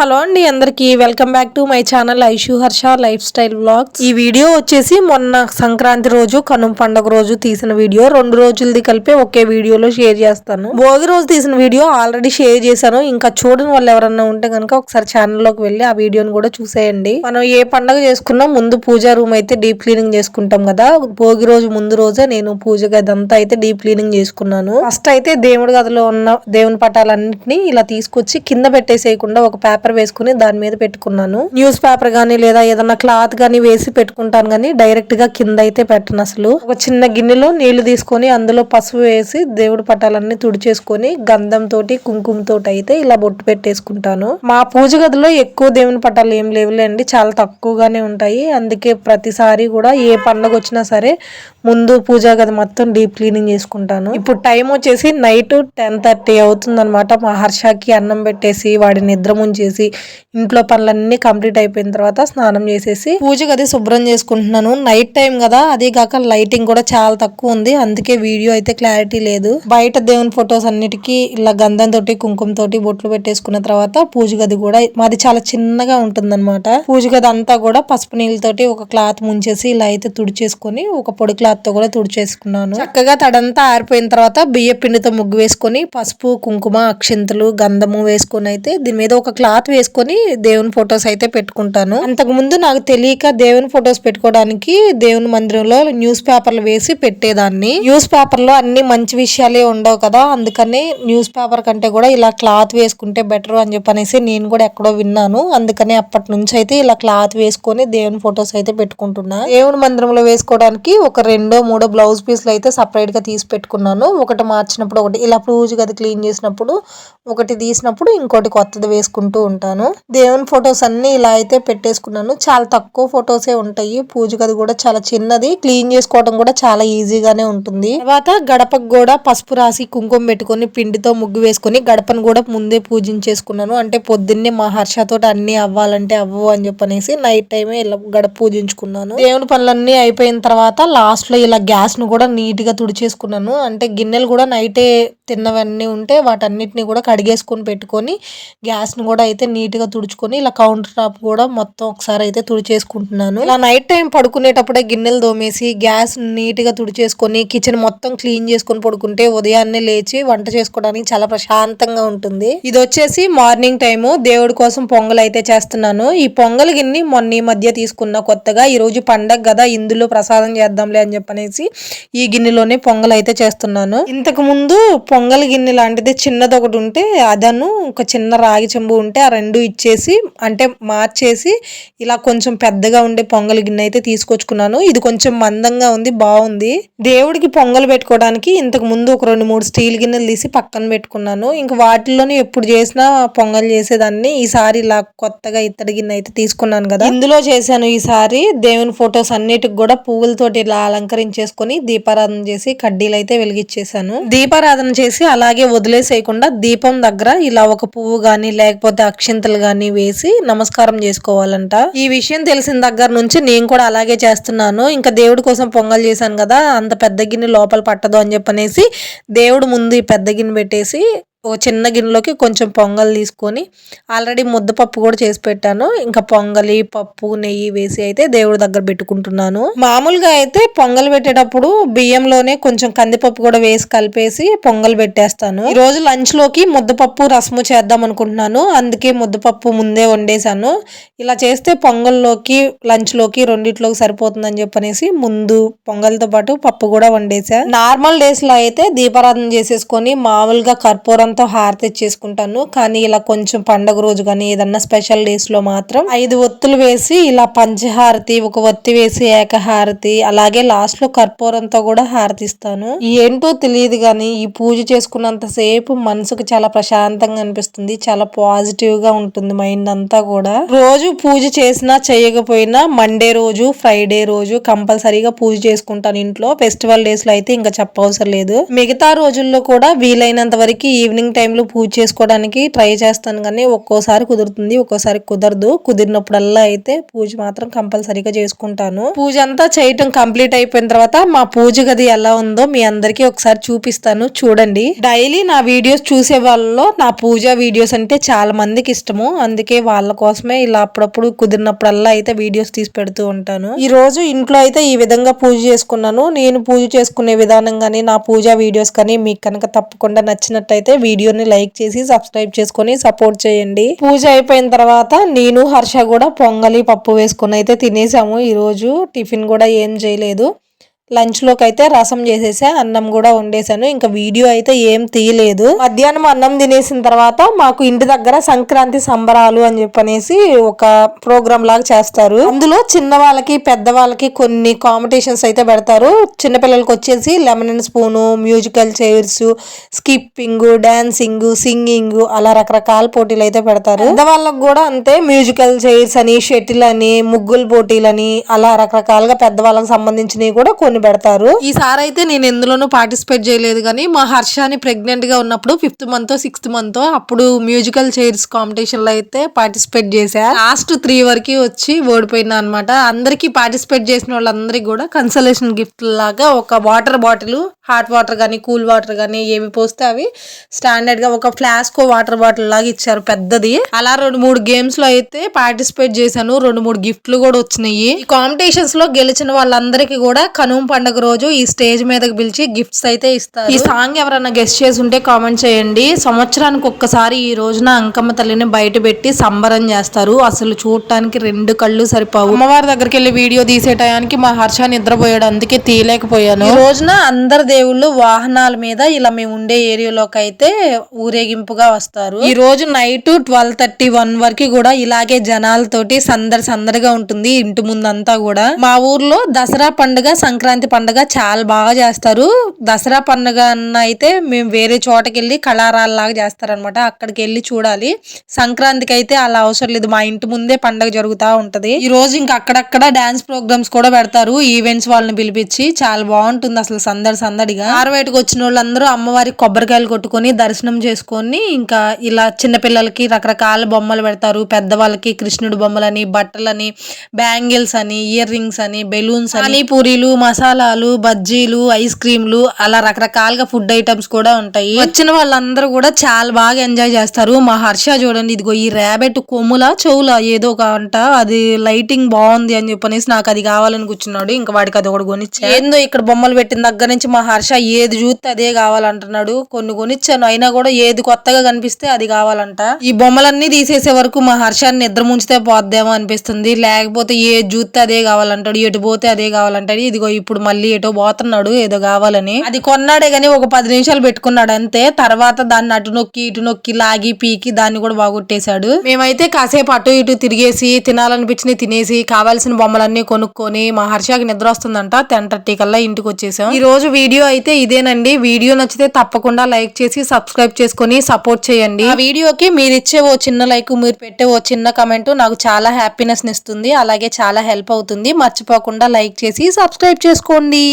Hello అండి అందరికీ. Welcome back to my channel Aishu Harsha lifestyle blogs ఈ video వచ్చేసి మొన్న సంక్రాంతి రోజు కనుమ పండుగ రోజు తీసిన వీడియో. రెండు రోజులది కలిపి ఒకే వీడియోలో షేర్ చేస్తాను. భోగి రోజు తీసిన వీడియో ఆల్రెడీ షేర్ చేశాను. ఇంకా చూడని వాళ్ళు ఎవరన్నా ఉంటే కనుక ఒకసారి ఛానల్లోకి వెళ్ళి ఆ వీడియోని కూడా చూసేయండి. మనం ఏ పండుగ చేసుకున్నా ముందు పూజా రూమ్ అయితే డీప్ క్లీనింగ్ చేసుకుంటాం కదా. భోగి రోజు ముందు రోజే నేను పూజ గదంతా అయితే డీప్ క్లీనింగ్ చేసుకున్నాను. ఫస్ట్ అయితే దేవుడి గదిలో ఉన్న దేవుని పటాలన్నింటినీ ఇలా తీసుకొచ్చి కింద పెట్టేసేయకుండా ఒక పేపర్ వేసుకుని దాని మీద పెట్టుకున్నాను. న్యూస్ పేపర్ గానీ లేదా ఏదన్నా క్లాత్ గానీ వేసి పెట్టుకుంటాను గానీ డైరెక్ట్గా కింద అయితే పెట్టను అసలు. ఒక చిన్న గిన్నెలో నీళ్ళు తీసుకొని అందులో పసుపు వేసి దేవుడి పటాలన్నీ తుడిచేసుకొని గంధం తోటి కుంకుమ తోటి అయితే ఇలా బొట్టు పెట్టేసుకుంటాను. మా పూజ గదిలో ఎక్కువ దేవుని పటాలు ఏం లేవులేండి చాలా తక్కువగానే ఉంటాయి. అందుకే ప్రతిసారి కూడా ఏ పండగ వచ్చినా సరే ముందు పూజా గది మొత్తం డీప్ క్లీనింగ్ చేసుకుంటాను. ఇప్పుడు టైం వచ్చేసి నైట్ టెన్ థర్టీ అవుతుంది అనమాట మా హర్షకి అన్నం పెట్టేసి వాడి నిద్ర ముంచేసి ఇంట్లో పనులన్నీ కంప్లీట్ అయిపోయిన తర్వాత స్నానం చేసేసి పూజ గది శుభ్రం చేసుకుంటున్నాను. నైట్ టైం కదా అదే కాక లైటింగ్ కూడా చాలా తక్కువ ఉంది. అందుకే వీడియో అయితే క్లారిటీ లేదు. బయట దేవుని ఫొటోస్ అన్నిటికీ ఇలా గంధం తోటి కుంకుమ తోటి బొట్లు పెట్టేసుకున్న తర్వాత పూజ గది కూడా మాది చాలా చిన్నగా ఉంటుందన్నమాట. పూజ గది అంతా కూడా పసుపు నీళ్ళతోటి ఒక క్లాత్ ముంచేసి ఇలా అయితే తుడిచేసుకొని ఒక పొడి క్లాత్తో కూడా తుడిచేసుకున్నాను. చక్కగా తడంతా ఆరిపోయిన తర్వాత బియ్య పిండితో ముగ్గు వేసుకొని పసుపు కుంకుమ అక్షింతలు గంధము వేసుకొని అయితే దీని మీద ఒక క్లాత్ వేసుకొని దేవుని ఫొటోస్ అయితే పెట్టుకుంటాను. అంతకు ముందు నాకు తెలియక దేవుని ఫొటోస్ పెట్టుకోవడానికి దేవుని మందిరంలో న్యూస్ పేపర్లు వేసి పెట్టేదాన్ని. న్యూస్ పేపర్లో అన్ని మంచి విషయాలే ఉండవు కదా అందుకని న్యూస్ పేపర్ కంటే కూడా ఇలా క్లాత్ వేసుకుంటే బెటర్ అని చెప్పనేసి నేను కూడా ఎక్కడో విన్నాను. అందుకని అప్పటి నుంచి అయితే ఇలా క్లాత్ వేసుకొని దేవుని ఫొటోస్ అయితే పెట్టుకుంటున్నా. దేవుని మందిరంలో వేసుకోవడానికి ఒక రెండో మూడో బ్లౌజ్ పీస్లు అయితే సపరేట్గా తీసి పెట్టుకున్నాను. ఒకటి మార్చినప్పుడు ఒకటి ఇలా పూజ గది క్లీన్ చేసినప్పుడు ఒకటి తీసినప్పుడు ఇంకోటి కొత్తది వేసుకుంటూ ఉంటాను దేవుని ఫొటోస్ అన్ని ఇలా అయితే పెట్టేసుకున్నాను. చాలా తక్కువ ఫొటోసే ఉంటాయి. పూజ గది కూడా చాలా చిన్నది. క్లీన్ చేసుకోవడం కూడా చాలా ఈజీగానే ఉంటుంది. తర్వాత గడపకు కూడా పసుపు రాసి కుంకుమ పెట్టుకొని పిండితో ముగ్గు వేసుకొని గడపను కూడా ముందే పూజించేసుకున్నాను. అంటే పొద్దున్నే మా హర్షతో అన్ని అవ్వాలంటే అవ్వవు అని చెప్పనేసి నైట్ టైమే ఇలా గడప పూజించుకున్నాను. దేవుని పనులన్నీ అయిపోయిన తర్వాత లాస్ట్లో ఇలా గ్యాస్ను కూడా నీట్గా తుడిచేసుకున్నాను. అంటే గిన్నెలు కూడా నైటే తిన్నవన్నీ ఉంటే వాటన్నిటిని కూడా కడిగేసుకొని పెట్టుకొని గ్యాస్ను కూడా అయితే నీట్గా తుడుచుకొని ఇలా కౌంటర్ టాప్ కూడా మొత్తం ఒకసారి అయితే తుడిచేసుకుంటున్నాను. ఇలా నైట్ టైం పడుకునేటప్పుడే గిన్నెలు దోమేసి గ్యాస్ నీట్గా తుడిచేసుకొని కిచెన్ మొత్తం క్లీన్ చేసుకొని పడుకుంటే ఉదయాన్నే లేచి వంట చేసుకోవడానికి చాలా ప్రశాంతంగా ఉంటుంది. ఇది వచ్చేసి మార్నింగ్ టైము. దేవుడి కోసం పొంగల్ అయితే చేస్తున్నాను. ఈ పొంగల్ గిన్నె మొన్న ఈ మధ్య తీసుకున్న కొత్తగా ఈ రోజు పండగ కదా ఇందులో ప్రసాదం చేద్దాంలే అని చెప్పనేసి ఈ గిన్నెలోనే పొంగల్ అయితే చేస్తున్నాను. ఇంతకు ముందు పొంగల్ గిన్నె లాంటిది చిన్నది ఒకటి ఉంటే అదను ఒక చిన్న రాగి చెంబు ఉంటే ఆ రెండు ఇచ్చేసి అంటే మార్చేసి ఇలా కొంచెం పెద్దగా ఉండే పొంగల్ గిన్నె అయితే తీసుకొచ్చుకున్నాను. ఇది కొంచెం మందంగా ఉంది బాగుంది. దేవుడికి పొంగల్ పెట్టుకోవడానికి ఇంతకు ముందు ఒక రెండు మూడు స్టీల్ గిన్నెలు తీసి పక్కన పెట్టుకున్నాను. ఇంక వాటిల్లోనే ఎప్పుడు చేసినా పొంగల్ చేసేదాన్ని. ఈసారి ఇలా కొత్తగా ఇత్తడి గిన్నె అయితే తీసుకున్నాను కదా. ఇందులో చేశాను ఈసారి దేవుని ఫొటోస్ అన్నిటికి కూడా పువ్వులతోటి ఇలా అలంకరించేసుకొని దీపారాధన చేసి కడ్డీలు అయితే వెలిగించేశాను. దీపారాధన చేసి అలాగే వదిలేసేయకుండా దీపం దగ్గర ఇలా ఒక పువ్వు కానీ లేకపోతే అక్షింతలు గాని వేసి నమస్కారం చేసుకోవాలంట. ఈ విషయం తెలిసిన దగ్గర నుంచి నేను కూడా అలాగే చేస్తున్నాను. ఇంకా దేవుడి కోసం పొంగల్ చేశాను కదా అంత పెద్ద గిన్నె లోపల పట్టదు అని చెప్పనేసి దేవుడు ముందు ఈ పెద్ద గిన్నె పెట్టేసి ఓ చిన్న గిన్నెలోకి కొంచెం పొంగల్ తీసుకొని ఆల్రెడీ ముద్దపప్పు కూడా చేసి పెట్టాను. ఇంకా పొంగలి పప్పు నెయ్యి వేసి అయితే దేవుడి దగ్గర పెట్టుకుంటున్నాను. మామూలుగా అయితే పొంగల్ పెట్టేటప్పుడు బియ్యంలోనే కొంచెం కందిపప్పు కూడా వేసి కలిపేసి పొంగల్ పెట్టేస్తాను. ఈ రోజు లంచ్లోకి ముద్దపప్పు రసము చేద్దాం అనుకుంటున్నాను. అందుకే ముద్దపప్పు ముందే వండేసాను ఇలా చేస్తే పొంగల్లోకి లంచ్లోకి రెండిట్లోకి సరిపోతుందని చెప్పనేసి ముందు పొంగల్తో పాటు పప్పు కూడా వండేసా నార్మల్ డేస్లో అయితే దీపారాధన చేసేసుకొని మామూలుగా కర్పూరం కర్పూరంతో హారతి ఇచ్చేసుకుంటాను కానీ ఇలా కొంచెం పండగ రోజు కానీ ఏదన్నా స్పెషల్ డేస్లో మాత్రం ఐదు ఒత్తులు వేసి ఇలా పంచహారతి ఒక ఒత్తి వేసి ఏకహారతి అలాగే లాస్ట్లో కర్పూరంతో కూడా హారతిస్తాను ఏంటో తెలియదు కానీ ఈ పూజ చేసుకున్నంత సేపు మనసుకు చాలా ప్రశాంతంగా అనిపిస్తుంది. చాలా పాజిటివ్గా ఉంటుంది మైండ్ అంతా కూడా. రోజు పూజ చేసినా చేయకపోయినా మండే రోజు ఫ్రైడే రోజు కంపల్సరీగా పూజ చేసుకుంటాను ఇంట్లో. ఫెస్టివల్ డేస్లో అయితే ఇంకా చెప్పవసరం లేదు. మిగతా రోజుల్లో కూడా వీలైనంత వరకు ఈవినింగ్ ఈవినింగ్ టైంలో పూజ చేసుకోవడానికి ట్రై చేస్తాను కానీ ఒక్కోసారి కుదురుతుంది ఒక్కోసారి కుదరదు. కుదిరినప్పుడల్లా అయితే పూజ మాత్రం కంపల్సరీగా చేసుకుంటాను. పూజ అంతా చేయటం కంప్లీట్ అయిపోయిన తర్వాత మా పూజ గది ఎలా ఉందో మీ అందరికీ ఒకసారి చూపిస్తాను చూడండి. డైలీ నా వీడియోస్ చూసే వాళ్ళలో నా పూజ వీడియోస్ అంటే చాలా మందికి ఇష్టము. అందుకే వాళ్ళ కోసమే ఇలా అప్పుడప్పుడు కుదిరినప్పుడల్లా అయితే వీడియోస్ తీసి పెడుతూ ఉంటాను. ఈ రోజు ఇంట్లో అయితే ఈ విధంగా పూజ చేసుకున్నాను. నేను పూజ చేసుకునే విధానం కానీ నా పూజ వీడియోస్ కానీ మీకు కనుక తప్పకుండా నచ్చినట్టయితే వీడియోని లైక్ చేసి సబ్స్క్రైబ్ చేసుకొని సపోర్ట్ చేయండి. పూజ అయిపోయిన తర్వాత నేను హర్ష కూడా పొంగలి పప్పు వేసుకుని అయితే తినేసాము. ఈ రోజు టిఫిన్ కూడా ఏం చేయలేదు. లంచ్లోకి అయితే రసం చేసేసా అన్నం కూడా వండేసాను ఇంకా వీడియో అయితే ఏం తీయలేదు. మధ్యాహ్నం అన్నం తినేసిన తర్వాత మాకు ఇంటి దగ్గర సంక్రాంతి సంబరాలు అని చెప్పనేసి ఒక ప్రోగ్రామ్ లాగా చేస్తారు. అందులో చిన్న వాళ్ళకి పెద్ద వాళ్ళకి కొన్ని కాంపిటీషన్స్ అయితే పెడతారు. చిన్నపిల్లలకి వచ్చేసి lemon and spoon musical chairs skipping dancing singing అలా రకరకాల పోటీలు అయితే పెడతారు. పెద్దవాళ్ళకి కూడా అంతే మ్యూజికల్ చైర్స్ అని షటిల్ అని ముగ్గులు పోటీలని అలా రకరకాలుగా పెద్దవాళ్ళకి సంబంధించినవి కూడా కొన్ని పెడతారు. ఈసారి అయితే నేను ఎందులోనూ పార్టిసిపేట్ చేయలేదు కానీ మా హర్షాని ప్రెగ్నెంట్గా ఉన్నప్పుడు ఫిఫ్త్ మంత్ సిక్స్త్ మంత్ అప్పుడు మ్యూజికల్ చైర్స్ కాంపిటీషన్లో అయితే పార్టిసిపేట్ చేశా. లాస్ట్ త్రీ వరకు వచ్చి ఓడిపోయినా అనమాట అందరికి పార్టిసిపేట్ చేసిన వాళ్ళందరికీ కూడా కన్సలేషన్ గిఫ్ట్ లాగా ఒక వాటర్ బాటిల్ హాట్ వాటర్ కానీ కూల్ వాటర్ కానీ ఏవి పోస్తే అవి స్టాండర్డ్గా ఒక ఫ్లాస్కో వాటర్ బాటిల్ లాగా ఇచ్చారు పెద్దది. అలా రెండు మూడు గేమ్స్లో అయితే పార్టిసిపేట్ చేశాను. రెండు మూడు గిఫ్ట్లు కూడా వచ్చినాయి. ఈ కాంపిటీషన్స్లో గెలిచిన వాళ్ళందరికీ కూడా కనుమ పండుగ రోజు ఈ స్టేజ్ మీదకి పిలిచి గిఫ్ట్స్ అయితే ఇస్తారు. ఈ సాంగ్ ఎవరైనా గెస్ట్ చేసి ఉంటే కామెంట్ చేయండి. సంవత్సరానికి ఒక్కసారి ఈ రోజున అంకమ్మ తల్లిని బయట పెట్టి సంబరం చేస్తారు. అసలు చూడటానికి రెండు కళ్ళు సరిపోవు. అమ్మవారి దగ్గరికి వెళ్ళి వీడియో తీసే టయానికి మా హర్ష నిద్రపోయాడు. అందుకే తీయలేకపోయాను. ఈ రోజున అందరి దేవుళ్ళు వాహనాల మీద ఇలా మేము ఉండే ఏరియాలోకి అయితే ఊరేగింపుగా వస్తారు. ఈ రోజు నైట్ ట్వెల్వ్ థర్టీ వన్ వరకు కూడా ఇలాగే జనాలతోటి సందడి సందడిగా ఉంటుంది ఇంటి ముందంతా కూడా. మా ఊర్లో దసరా పండుగ సంక్రాంతి పండుగ చాలా బాగా చేస్తారు. దసరా పండుగ అన్న అయితే మేము వేరే చోటకి వెళ్ళి కళారాలలాగా చేస్తారనమాట అక్కడికి వెళ్ళి చూడాలి. సంక్రాంతికి అయితే అలా అవసరం లేదు. మా ఇంటి ముందే పండుగ జరుగుతూ ఉంటది. ఈ రోజు ఇంకా అక్కడక్కడ డాన్స్ ప్రోగ్రామ్స్ కూడా పెడతారు. ఈవెంట్స్ వాళ్ళని పిలిపించి చాలా బాగుంటుంది అసలు సందడి సందడి సందడిగా ఆరువేటకు వచ్చిన వాళ్ళందరూ అమ్మవారికి కొబ్బరికాయలు కొట్టుకొని దర్శనం చేసుకొని ఇంకా ఇలా చిన్నపిల్లలకి రకరకాల బొమ్మలు పెడతారు. పెద్దవాళ్ళకి కృష్ణుడు బొమ్మలని బట్టలని బ్యాంగిల్స్ అని ఇయర్ రింగ్స్ అని బెలూన్స్ అని పూరీలు మసాలాలు బజ్జీలు ఐస్ క్రీమ్లు అలా రకరకాలుగా ఫుడ్ ఐటమ్స్ కూడా ఉంటాయి. వచ్చిన వాళ్ళందరూ కూడా చాలా బాగా ఎంజాయ్ చేస్తారు. మా హర్ష చూడండి ఇదిగో ఈ ర్యాబెట్ కొమ్ముల చెవుల ఏదో ఒక అంట. అది లైటింగ్ బాగుంది అని చెప్పనేసి నాకు అది కావాలని కూర్చున్నాడు ఇంకా వాడికి అది ఒకటి కొనిచ్చా. ఏందో ఇక్కడ బొమ్మలు పెట్టిన దగ్గర నుంచి మా హర్ష ఏది చూస్తే అదే కావాలంటున్నాడు. కొన్ని కొనిచ్చాను అయినా కూడా ఏది కొత్తగా కనిపిస్తే అది కావాలంట. ఈ బొమ్మలన్నీ తీసేసే వరకు మా హర్షాన్ని నిద్ర ముంచితే పోద్దేమో అనిపిస్తుంది. లేకపోతే ఏ చూస్తే అదే కావాలంటాడు ఎటు పోతే అదే కావాలంటాడు. ఇదిగో ఇప్పుడు మళ్ళీ ఎటో పోతున్నాడు ఏదో కావాలని. అది కొన్నాడే గానీ ఒక పది నిమిషాలు పెట్టుకున్నాడు అంతే. తర్వాత దాన్ని అటు నొక్కి ఇటు నొక్కి లాగి పీకి దాన్ని కూడా బాగొట్టేశాడు. మేమైతే కాసేపు అటు ఇటు తిరిగేసి తినాలనిపించినవి తినేసి కావాల్సిన బొమ్మలన్నీ కొనుక్కొని మా హర్షకి నిద్ర వస్తుందంట. టెన్ థర్టీ కల్లా ఇంటికి వచ్చేసాం. ఈ రోజు వీడియో వీడియో అయితే ఇదేనండి. వీడియో నచ్చితే తప్పకుండా లైక్ చేసి సబ్స్క్రైబ్ చేసుకొని సపోర్ట్ చేయండి. ఆ వీడియోకి మీరు ఇచ్చే ఓ చిన్న లైక్ మీరు పెట్టే ఓ చిన్న కమెంట్ నాకు చాలా హ్యాపీనెస్ ఇస్తుంది. అలాగే చాలా హెల్ప్ అవుతుంది. మర్చిపోకుండా లైక్ చేసి సబ్స్క్రైబ్ చేసుకోండి.